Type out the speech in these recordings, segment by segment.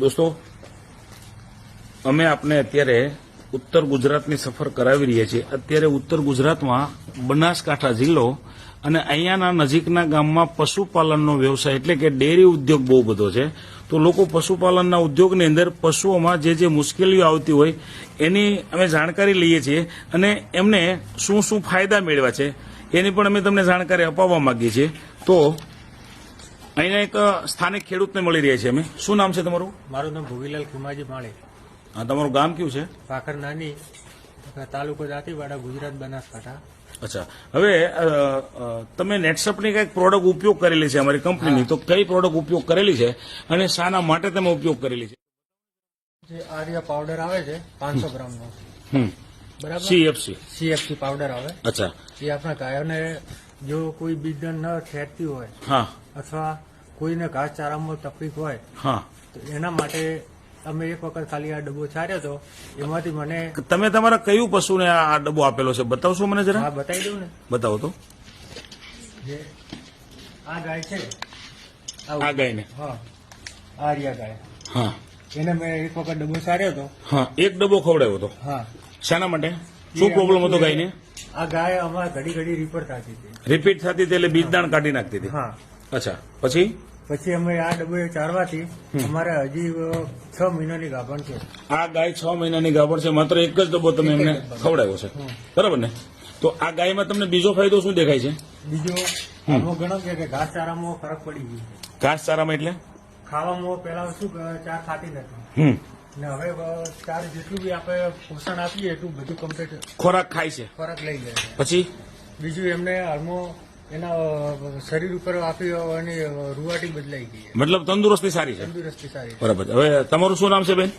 દોસ્તો, અમે આપને અત્યારે ઉત્તર ગુજરાતની સફર કરાવી રહ્યા છીએ. અત્યારે ઉત્તર ગુજરાતમાં બનાસકાંઠા જિલ્લો અને અહીંયાના નજીકના ગામમાં પશુપાલનનો વ્યવસાય એટલે કે ડેરી ઉદ્યોગ બહુ બધો છે. તો લોકો પશુપાલનના ઉદ્યોગની અંદર પશુઓમાં જે જે મુશ્કેલીઓ આવતી હોય એની અમે જાણકારી લઈએ છીએ અને એમને શું શું ફાયદા મેળવ્યા છે એની પણ અમે તમને જાણકારી અપાવવા માંગીએ છીએ. તો અહીંના એક સ્થાનિક ખેડૂતને મળી રહ્યા છીએ અમે. શું નામ છે તમારું? મારું નામ ભોગીલાલ ખુમાજી માળે. હા તમારું ગામ કયું છે? પાખર નાની તાલુકો દાંતીવાડા ગુજરાત બનાસકાંઠા. અચ્છા. હવે તમે નેટસપની કંઈક પ્રોડક્ટ ઉપયોગ કરેલી છે અમારી કંપનીની તો કઈ પ્રોડક્ટ ઉપયોગ કરેલી છે? અને શાના માટે તમે ઉપયોગ કરેલી છે? જે આર્યા પાવડર આવે છે પાંચસો ગ્રામનો. બરાબર? સીએફસી સીએફસી પાવડર આવે. અચ્છા. એ આપણા ગાયોને જો કોઈ બીજન ન ખેડતી હોય હા. અથવા કોઈને ઘાસચારામાં તકલીફ હોય હા. તો એના માટે અમે એક વખત ખાલી આ ડબ્બો છાર્યો હતો એમાંથી મને તમે તમારા કયું પશુને આ આ ડબ્બો આપેલો છે? બતાવશો મને જરા? હા બતાવી દઉં ને. બતાવો તો. જે આ ગાય છે આ ગાયને? હા આર્યા ગાય. હા. એને મેં એક વખત ડબ્બો સાર્યો હતો હા એક ડબ્બો ખવડાવ્યો હતો હા. શાના માટે? શું પ્રોબ્લેમ હતો ગાયને? આ ગાય અમારે ઘડી ઘડી રિપોર્ટ થતી હતી. રિપીટ થતી હતી એટલે બીજદાણ કાઢી નાખતી હતી. હા. અચ્છા. પછી? પછી અમે આ ડબ્બો ચારવાથી અમારે હજી છ મહિનાની ગાભણ છે. આ ગાય છ મહિનાની ગાભણ છે. માત્ર એક જ ડબ્બો તમે એમને ખવડાવ્યો છે. બરાબર ને? તો આ ગાયમાં તમને બીજો ફાયદો શું દેખાય છે? બીજો આમાં ઘણો કે કે ઘાસચારામાં ફરક પડી ગયો ઘાસ ઘાસચારામાં એટલે? ખાવામાં પેલા શું ચા ખાતી નથી. ને હવે ચાર જેટલું બી આપણે પોષણ આપીએ એટલું બધું કમ્પ્લીટ ખોરાક ખાય છે. ખોરાક લઈ જાય છે. પછી? બીજું એમને હાલમાં એના શરીર ઉપર આપી એની રૂવાટી બદલાઈ ગઈ છે. મતલબ તંદુરસ્તી સારી છે? તંદુરસ્તી સારી છે. બરાબર. છે. હવે તમારું શું નામ છે બેન?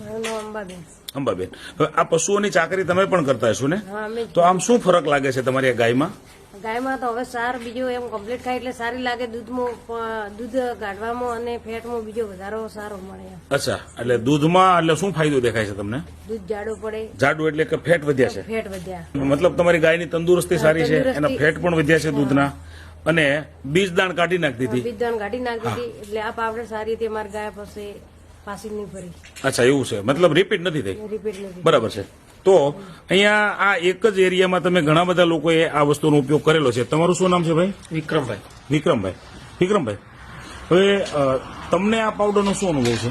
મારું નામ અંબાબેન. અંબાબેન. હવે આ પશુઓની ચાકરી તમે પણ કરતા હશો ને? હા અમે તો આમ શું ફરક લાગે છે તમારી આ ગાયમાં? ગાયમાં તો હવે સાર બીજો એમ કમ્પ્લીટ ખાય એટલે સારી લાગે દૂધમાં દૂધ કાઢવામાં અને ફેટમાં બીજો વધારો સારો મળે અચ્છા એટલે દૂધમાં એટલે શું ફાયદો દેખાય છે તમને? દૂધ જાડું પડે. જાડું એટલે કે ફેટ વધ્યા છે? ફેટ વધ્યા. મતલબ તમારી ગાયની તંદુરસ્તી સારી છે એના ફેટ પણ વધ્યા છે દૂધના. અને બીજ દાણ કાઢી નાખતી હતી બીજદાણ કાઢી નાખી હતી એટલે આ પાવડર સારી હતી મારી ગાય પાસે પાછી નહીં ફરી. અચ્છા એવું છે. મતલબ રિપીટ નથી થઈ? રિપીટ નથી. બરાબર છે. તો અહીંયા આ એક જ એરિયામાં તમે ઘણા બધા લોકોએ આ વસ્તુનો ઉપયોગ કરેલો છે. તમારું શું નામ છે ભાઈ? વિક્રમભાઈ. વિક્રમભાઈ. વિક્રમભાઈ હવે તમને આ પાવડરનો શું અનુભવ છે?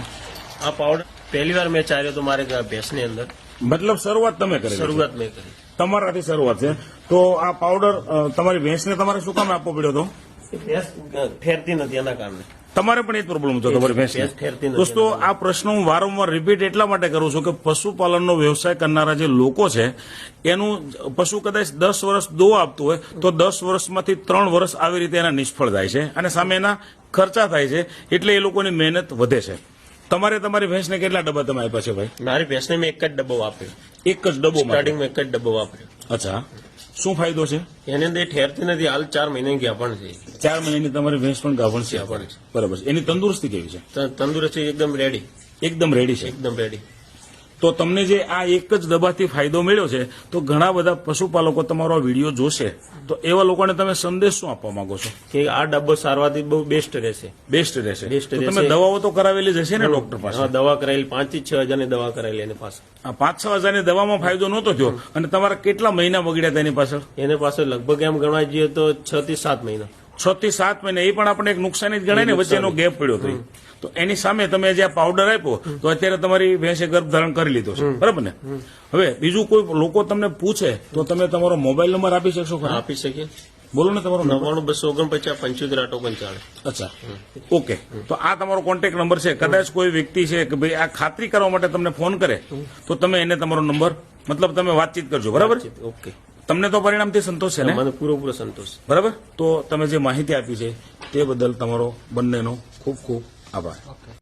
આ પાવડર પહેલી વાર મેં ચાર્યો તો મારે ભેંસની અંદર. મતલબ શરૂઆત તમે કરી શરૂઆત મેં કરી. તમારાથી શરૂઆત છે. તો આ પાવડર તમારી ભેંસને તમારે શું કામ આપવો પડ્યો હતો? ભેંસ ફેરતી નથી એના કારણે. તમારે પણ એ જ પ્રોબ્લેમ હતો તમારી ભેંસ ભેંસને. દોસ્તો આ પ્રશ્ન હું વારંવાર રિપીટ એટલા માટે કરું છું કે પશુપાલનનો વ્યવસાય કરનારા જે લોકો છે એનું પશુ કદાચ દસ વર્ષ દો આપતું હોય તો દસ વર્ષમાંથી ત્રણ વર્ષ આવી રીતે એના નિષ્ફળ જાય છે અને સામે એના ખર્ચા થાય છે એટલે એ લોકોની મહેનત વધે છે. તમારે તમારી ભેંસને કેટલા ડબ્બા તમે આપ્યા છે ભાઈ? મારી ભેંસને મેં એક જ ડબ્બો વાપર્યો એક જ ડબ્બો સ્ટાર્ટિંગમાં એક જ ડબ્બો વાપર્યો. અચ્છા. શું ફાયદો છે? એની અંદર ઠેરતી નથી હાલ ચાર મહિને ગયા પણ છે. ચાર મહિનાની તમારી ભેંસ પણ ગાભણ છે. ગાભણ છે. બરાબર છે. એની તંદુરસ્તી કેવી છે? તંદુરસ્તી એકદમ રેડી એકદમ રેડી છે. એકદમ રેડી તો તમને જે આ એક જ દબાથી ફાયદો મળ્યો છે તો ઘણા બધા પશુપાલકો તમારો આ વીડિયો જોશે. તો એવા લોકોને તમે સંદેશ શું આપવા માંગો છો? કે આ ડબ્બો સારવારથી બહુ બેસ્ટ રહેશે. બેસ્ટ રહેશે. બેસ્ટ તમે. દવાઓ તો કરાવેલી જ હશે ને ડોક્ટર પાસે? દવા કરાયેલી પાંચથી છ હજારની દવા કરાયેલી એની પાસે. આ પાંચ છ હજારની દવામાં ફાયદો નહોતો થયો. અને તમારા કેટલા મહિના બગડ્યા તેની પાછળ? એને પાસે લગભગ એમ ગણવા જઈએ તો છ થી સાત મહિના. છ થી સાત મહિના એ પણ આપણે એક નુકસાની જ ગણાય ને વચ્ચેનો ગેપ પડ્યો હતો તો એની સામે તમે જે આ પાવડર આપ્યો તો અત્યારે તમારી ભેંસે ગર્ભ ધારણ કરી લીધો છે. બરાબર ને? હવે બીજું કોઈ લોકો તમને પૂછે તો તમે તમારો મોબાઈલ નંબર આપી શકશો આપી શકીએ. બોલો ને તમારો નવ્વાણું બસો ઓગણપચાસ પંચોતેર આઠ ઓગણચાળીસ. અચ્છા. ઓકે. તો આ તમારો કોન્ટેક્ટ નંબર છે. કદાચ કોઈ વ્યક્તિ છે કે ભાઈ આ ખાતરી કરવા માટે તમને ફોન કરે તો તમે એને તમારો નંબર મતલબ તમે વાતચીત કરજો. બરાબર? ઓકે. તમને તો પરિણામથી સંતોષ છે ને? મને પૂરેપૂરો સંતોષ. બરાબર? તો તમે જે માહિતી આપી છે તે બદલ તમારો બંનેનો ખૂબ ખૂબ આભાર.